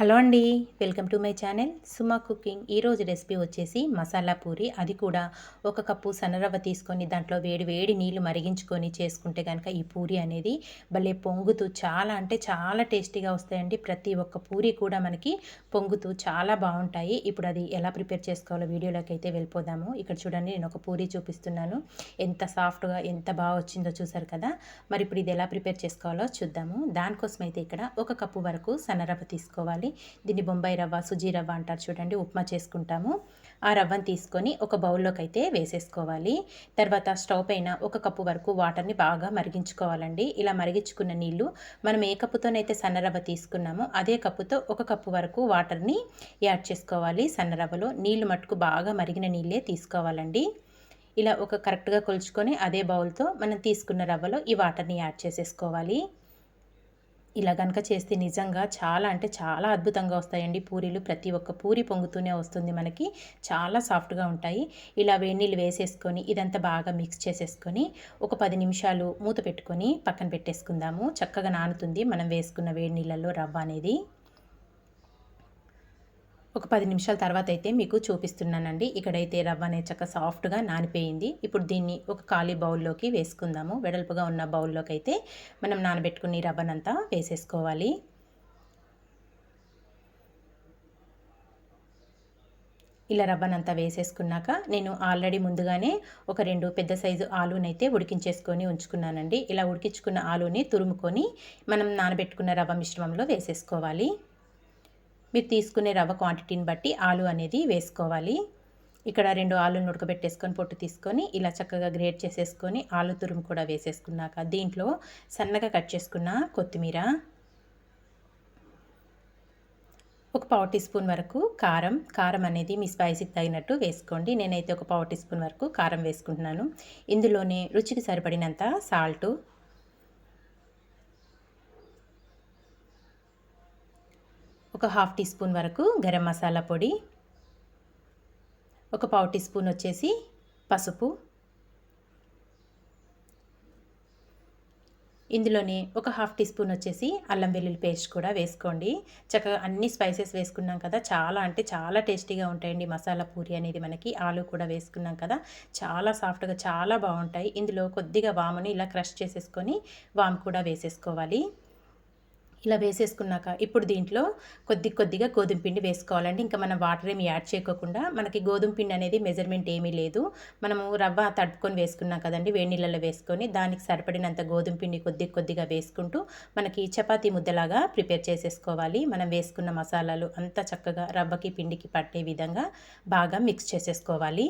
Hello అండి welcome to my channel. Suma cooking. ఈరోజు recipe వచ్చేసి మసాలా పూరి. అది కూడా ఒక కప్పు సన్నరవ్వ తీసుకొని దాంట్లో వేడి వేడి నీళ్ళు మరిగించుకొని చేసుకుంటే కనుక ఈ పూరి అనేది భలే పొంగుతూ చాలా అంటే చాలా టేస్టీగా వస్తాయండి. ప్రతి ఒక్క పూరి కూడా మనకి పొంగుతూ చాలా బాగుంటాయి. ఇప్పుడు అది ఎలా ప్రిపేర్ చేసుకోవాలో వీడియోలోకి అయితే వెళ్ళిపోదాము. ఇక్కడ చూడండి నేను ఒక పూరి చూపిస్తున్నాను. ఎంత సాఫ్ట్గా ఎంత బాగా వచ్చిందో చూసారు కదా? మరి ఇప్పుడు ఇది ఎలా ప్రిపేర్ చేసుకోవాలో చూద్దాము. దానికోసం అయితే ఇక్కడ ఒక కప్పు వరకు సన్నరవ్వ తీసుకోవాలి. దీన్ని బొంబాయి రవ్వ సుజీ రవ్వ అంటారు చూడండి ఉప్మా చేసుకుంటాము. ఆ రవ్వను తీసుకొని ఒక బౌల్లోకి అయితే వేసేసుకోవాలి. తర్వాత స్టవ్ పైన ఒక కప్పు వరకు వాటర్ని బాగా మరిగించుకోవాలండి. ఇలా మరిగించుకున్న నీళ్ళు మనం ఏ కప్పుతోనైతే సన్నరవ్వ తీసుకున్నామో అదే కప్పుతో ఒక కప్పు వరకు వాటర్ని యాడ్ చేసుకోవాలి సన్నరవ్వలో నీళ్ళు మట్టుకు బాగా మరిగిన నీళ్ళే తీసుకోవాలండి. ఇలా ఒక కరెక్ట్గా కొలుచుకొని అదే బౌల్తో మనం తీసుకున్న రవ్వలో ఈ వాటర్ని యాడ్ చేసేసుకోవాలి. ఇలా కనుక చేస్తే నిజంగా చాలా అంటే చాలా అద్భుతంగా వస్తాయండి పూరీలు. ప్రతి ఒక్క పూరి పొంగుతూనే వస్తుంది మనకి. చాలా సాఫ్ట్గా ఉంటాయి. ఇలా వేడి నీళ్ళు వేసేసుకొని ఇదంతా బాగా మిక్స్ చేసేసుకొని ఒక పది నిమిషాలు మూత పెట్టుకొని పక్కన పెట్టేసుకుందాము. చక్కగా నానుతుంది మనం వేసుకున్న వేడి నీళ్ళల్లో రవ్వ అనేది. ఒక పది నిమిషాల తర్వాత అయితే మీకు చూపిస్తున్నానండి. ఇక్కడైతే రవ్వ అనే చక్క సాఫ్ట్గా నానిపోయింది. ఇప్పుడు దీన్ని ఒక ఖాళీ బౌల్లోకి వేసుకుందాము. వెడల్పుగా ఉన్న బౌల్లోకి అయితే మనం నానబెట్టుకుని రవ్వనంతా వేసేసుకోవాలి. ఇలా రవ్వనంతా వేసేసుకున్నాక నేను ఆల్రెడీ ముందుగానే ఒక రెండు పెద్ద సైజు ఆలునైతే ఉడికించేసుకొని ఉంచుకున్నానండి. ఇలా ఉడికించుకున్న ఆలుని తురుముకొని మనం నానబెట్టుకున్న రవ్వ మిశ్రమంలో వేసేసుకోవాలి. మీరు తీసుకునే రవ్వ క్వాంటిటీని బట్టి ఆలు అనేది వేసుకోవాలి. ఇక్కడ రెండు ఆలును ఉడకబెట్టేసుకొని పొట్టు తీసుకొని ఇలా చక్కగా గ్రేట్ చేసేసుకొని ఆలు తురుము కూడా వేసేసుకున్నాక దీంట్లో సన్నగా కట్ చేసుకున్న కొత్తిమీర ఒక పావు టీ స్పూన్ వరకు కారం. కారం అనేది మీ స్పైసీకి తగినట్టు వేసుకోండి. నేనైతే ఒక పావు టీ స్పూన్ వరకు కారం వేసుకుంటున్నాను. ఇందులోనే రుచికి సరిపడినంత సాల్టు ఒక హాఫ్ టీ స్పూన్ వరకు గరం మసాలా పొడి ఒక పావు టీ స్పూన్ వచ్చేసి పసుపు. ఇందులోనే ఒక హాఫ్ టీ స్పూన్ వచ్చేసి అల్లం వెల్లుల్లి పేస్ట్ కూడా వేసుకోండి. చక్కగా అన్ని స్పైసెస్ వేసుకున్నాం కదా చాలా అంటే చాలా టేస్టీగా ఉంటాయండి మసాలా పూరి అనేది మనకి. ఆలు కూడా వేసుకున్నాం కదా చాలా సాఫ్ట్గా చాలా బాగుంటాయి. ఇందులో కొద్దిగా వాముని ఇలా క్రష్ చేసేసుకొని వాము కూడా వేసేసుకోవాలి. ఇలా వేసేసుకున్నాక ఇప్పుడు దీంట్లో కొద్ది కొద్దిగా గోధుమ పిండి వేసుకోవాలండి. ఇంకా మనం వాటర్ ఏమి యాడ్ చేయకోకుండా మనకి గోధుమ పిండి అనేది మెజర్మెంట్ ఏమీ లేదు. మనము రవ్వ తడుపుకొని వేసుకున్నాం కదండి వేడి నీళ్ళలో వేసుకొని దానికి సరిపడినంత గోధుమ పిండి కొద్ది కొద్దిగా వేసుకుంటూ మనకి చపాతీ ముద్దలాగా ప్రిపేర్ చేసేసుకోవాలి. మనం వేసుకున్న మసాలాలు అంతా చక్కగా రవ్వకి పిండికి పట్టే విధంగా బాగా మిక్స్ చేసేసుకోవాలి.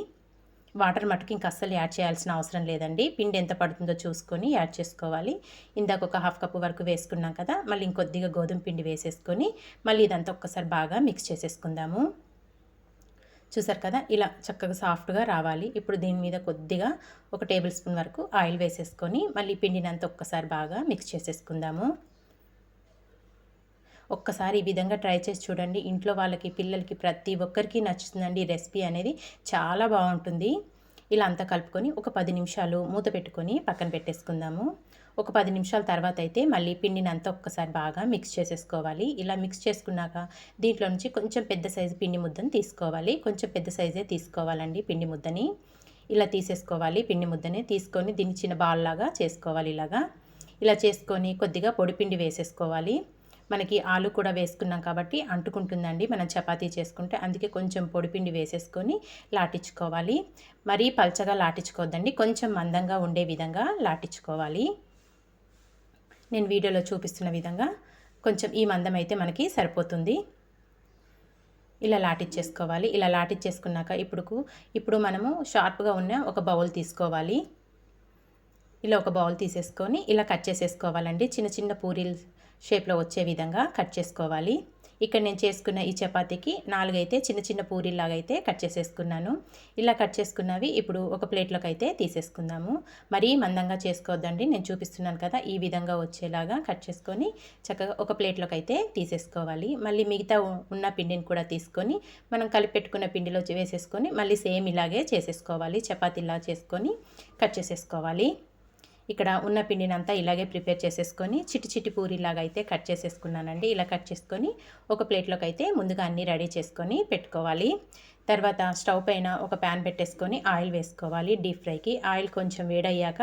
వాటర్ మటుకు ఇంకా అస్సలు యాడ్ చేయాల్సిన అవసరం లేదండి. పిండి ఎంత పడుతుందో చూసుకొని యాడ్ చేసుకోవాలి. ఇందాక ఒక హాఫ్ కప్ వరకు వేసుకున్నాం కదా మళ్ళీ ఇంకొద్దిగా గోధుమ పిండి వేసేసుకొని మళ్ళీ ఇదంతా ఒక్కసారి బాగా మిక్స్ చేసేసుకుందాము. చూసారు కదా ఇలా చక్కగా సాఫ్ట్గా రావాలి. ఇప్పుడు దీని మీద కొద్దిగా ఒక టేబుల్ స్పూన్ వరకు ఆయిల్ వేసేసుకొని మళ్ళీ పిండిని అంతా ఒక్కసారి బాగా మిక్స్ చేసేసుకుందాము. ఒక్కసారి ఈ విధంగా ట్రై చేసి చూడండి. ఇంట్లో వాళ్ళకి పిల్లలకి ప్రతి ఒక్కరికి నచ్చుతుందండి ఈ రెసిపీ అనేది. చాలా బాగుంటుంది. ఇలా అంతా కలుపుకొని ఒక పది నిమిషాలు మూత పెట్టుకొని పక్కన పెట్టేసుకుందాము. ఒక పది నిమిషాల తర్వాత అయితే మళ్ళీ పిండిని అంతా ఒక్కసారి బాగా మిక్స్ చేసేసుకోవాలి. ఇలా మిక్స్ చేసుకున్నాక దీంట్లో నుంచి కొంచెం పెద్ద సైజు పిండి ముద్దను తీసుకోవాలి. కొంచెం పెద్ద సైజే తీసుకోవాలండి పిండి ముద్దని. ఇలా తీసేసుకోవాలి పిండి ముద్దని. తీసుకొని దీన్ని చిన్న బాల్ లాగా చేసుకోవాలి ఇలాగా. ఇలా చేసుకొని కొద్దిగా పొడి పిండి వేసేసుకోవాలి. మనకి ఆలు కూడా వేసుకున్నాం కాబట్టి అంటుకుంటుందండి. మనం చపాతీ చేసుకుంటే అందుకే కొంచెం పొడిపిండి వేసేసుకొని లాటించుకోవాలి. మరీ పల్చగా లాటించుకోవద్దండి. కొంచెం మందంగా ఉండే విధంగా లాటించుకోవాలి. నేను వీడియోలో చూపిస్తున్న విధంగా కొంచెం ఈ మందం అయితే మనకి సరిపోతుంది. ఇలా లాటిచ్చేసుకోవాలి. ఇలా లాటిచ్చేసుకున్నాక ఇప్పుడుకు ఇప్పుడు మనము షార్ప్గా ఉన్న ఒక బౌల్ తీసుకోవాలి. ఇలా ఒక బౌల్ తీసేసుకొని ఇలా కట్ చేసేసుకోవాలండి. చిన్న చిన్న పూరీలు షేప్లో వచ్చే విధంగా కట్ చేసుకోవాలి. ఇక్కడ నేను చేసుకున్న ఈ చపాతీకి నాలుగైతే చిన్న చిన్న పూరీలాగా అయితే కట్ చేసేసుకున్నాను. ఇలా కట్ చేసుకున్నవి ఇప్పుడు ఒక ప్లేట్లోకి అయితే తీసేసుకుందాము. మరీ మందంగా చేసుకోవద్దండి. నేను చూపిస్తున్నాను కదా ఈ విధంగా వచ్చేలాగా కట్ చేసుకొని చక్కగా ఒక ప్లేట్లోకి అయితే తీసేసుకోవాలి. మళ్ళీ మిగతా ఉన్న పిండిని కూడా తీసుకొని మనం కలిపెట్టుకున్న పిండిలో వేసేసుకొని మళ్ళీ సేమ్ ఇలాగే చేసేసుకోవాలి. చపాతీలా చేసుకొని కట్ చేసేసుకోవాలి. ఇక్కడ ఉన్న పిండిని అంతా ఇలాగే ప్రిపేర్ చేసేసుకొని చిటి చిటి పూరిలాగా అయితే కట్ చేసేసుకున్నానండి. ఇలా కట్ చేసుకొని ఒక ప్లేట్లోకి అయితే ముందుగా అన్నీ రెడీ చేసుకొని పెట్టుకోవాలి. తర్వాత స్టవ్ పైన ఒక ప్యాన్ పెట్టేసుకొని ఆయిల్ వేసుకోవాలి. డీప్ ఫ్రైకి ఆయిల్ కొంచెం వేడయ్యాక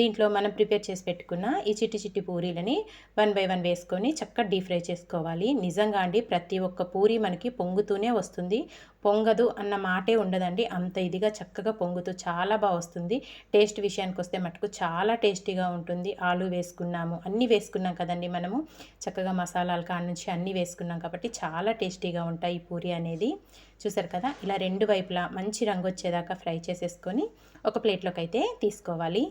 దీంట్లో మనం ప్రిపేర్ చేసి పెట్టుకున్న ఈ చిట్టి చిట్టి పూరీలని వన్ బై వన్ వేసుకొని చక్కగా డీప్ ఫ్రై చేసుకోవాలి. నిజంగా అండి ప్రతి ఒక్క పూరి మనకి పొంగుతూనే వస్తుంది. పొంగదు అన్న మాటే ఉండదండి. అంత ఇదిగా చక్కగా పొంగుతూ చాలా బాగా వస్తుంది. టేస్ట్ విషయానికి వస్తే మటుకు చాలా టేస్టీగా ఉంటుంది. ఆలు వేసుకున్నాము అన్నీ వేసుకున్నాం కదండి మనము. చక్కగా మసాలాలు కాడ నుంచి అన్నీ వేసుకున్నాం కాబట్టి చాలా టేస్టీగా ఉంటాయి ఈ పూరి అనేది. చూసారు కదా? ఇలా రెండు వైపులా మంచి రంగు వచ్చేదాకా ఫ్రై చేసేసుకొని ఒక ప్లేట్లోకి అయితే తీసుకోవాలి.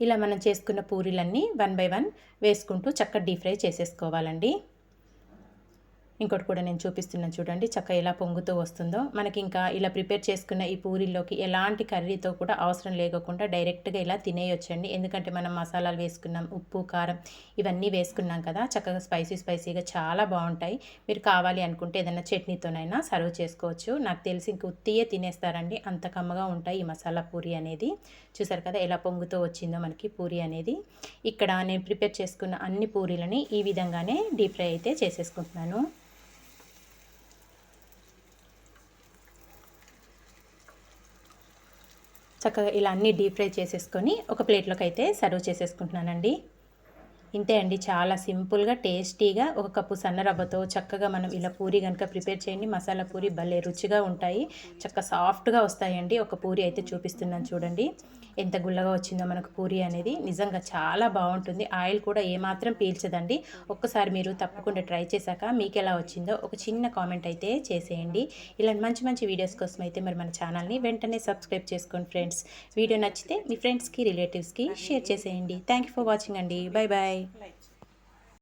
ఇలా మనం చేసుకున్న పూరీలన్నీ వన్ బై వన్ వేసుకుంటూ చక్కగా డీప్ ఫ్రై చేసేసుకోవాలండి. ఇంకోటి కూడా నేను చూపిస్తున్నాను చూడండి. చక్క ఎలా పొంగుతూ వస్తుందో. మనకి ఇంకా ఇలా ప్రిపేర్ చేసుకున్న ఈ పూరీల్లోకి ఎలాంటి కర్రీతో కూడా అవసరం లేకుండా డైరెక్ట్గా ఇలా తినేయొచ్చండి. ఎందుకంటే మనం మసాలాలు వేసుకున్నాం ఉప్పు కారం ఇవన్నీ వేసుకున్నాం కదా. చక్కగా స్పైసీ స్పైసీగా చాలా బాగుంటాయి. మీరు కావాలి అనుకుంటే ఏదైనా చట్నీతోనైనా సర్వ్ చేసుకోవచ్చు. నాకు తెలిసి ఇంక ఉత్తియే తినేస్తారండి. అంత కమ్మగా ఉంటాయి ఈ మసాలా పూరి అనేది. చూసారు కదా ఎలా పొంగుతూ వచ్చిందో మనకి పూరి అనేది. ఇక్కడ నేను ప్రిపేర్ చేసుకున్న అన్ని పూరీలని ఈ విధంగానే డీప్ ఫ్రై అయితే చేసేసుకుంటున్నాను. చక్కగా ఇలా అన్నీ డీప్ ఫ్రై చేసేసుకొని ఒక ప్లేట్లోకి అయితే సర్వ్ చేసేసుకుంటున్నానండి. ఇంతే అండి. చాలా సింపుల్గా టేస్టీగా ఒక కప్పు సన్నరవ్వతో చక్కగా మనం ఇలా పూరి కనుక ప్రిపేర్ చేయండి. మసాలా పూరి భలే రుచిగా ఉంటాయి. చక్క సాఫ్ట్గా వస్తాయండి. ఒక పూరి అయితే చూపిస్తున్నాను చూడండి. ఎంత గుల్లగా వచ్చిందో మనకు పూరి అనేది. నిజంగా చాలా బాగుంటుంది. ఆయిల్ కూడా ఏమాత్రం పీల్చదండి. ఒక్కసారి మీరు తప్పకుండా ట్రై చేశాక మీకు ఎలా వచ్చిందో ఒక చిన్న కామెంట్ అయితే చేసేయండి. ఇలాంటి మంచి మంచి వీడియోస్ కోసం అయితే మరి మన ఛానల్ని వెంటనే సబ్స్క్రైబ్ చేసుకోండి ఫ్రెండ్స్. వీడియో నచ్చితే మీ ఫ్రెండ్స్కి రిలేటివ్స్కి షేర్ చేసేయండి. థ్యాంక్ యూ ఫర్ వాచింగ్ అండి. Bye bye Bye. Light.